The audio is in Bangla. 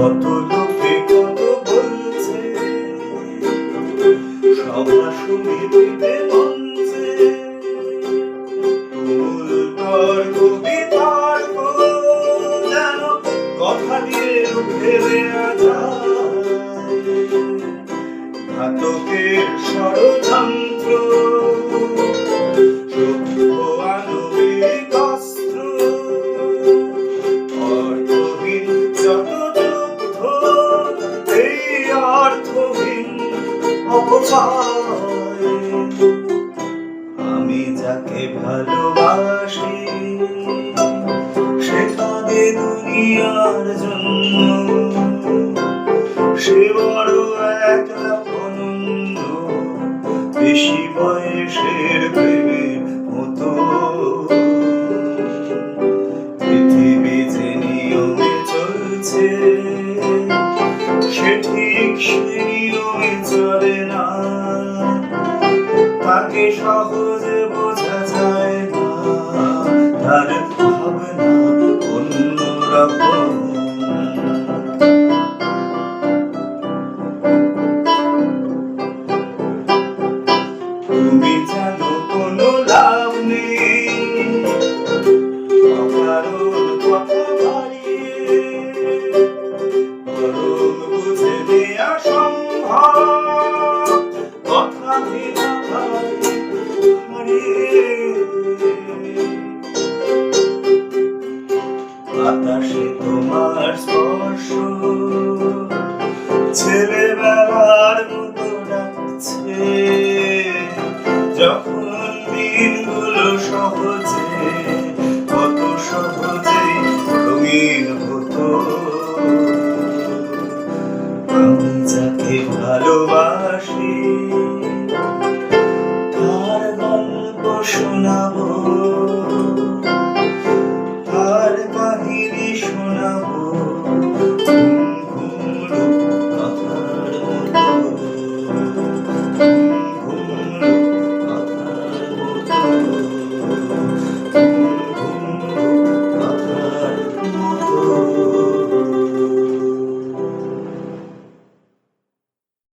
কত লোকে কত বলছে। সভা সমিতিতে মঞ্চে তুমুল তর্ক বিতর্ক, যেন কথা দিয়ে রুখে ঘাতকের ষড়যন্ত্র আমি যাকে ভালোবাসি, সে কাঁদে দুনিয়ার জন্য। সে বড় একলা অনন্য, বেশি বয়সের প্রেমের মতো। পৃথিবী যে নিয়মে চলছে, সে ঠিক সে সহজে বোঝা যায় না। তার ভাবনা অন্যরকম। তুমি জানো বাতাসে তোমার স্পর্শ, ছেলেবেলার মতো ডাকছে। যখন দিনগুলো সহজে, কত সহজে রঙিন হতো। আমি যাকে ভালোবাসি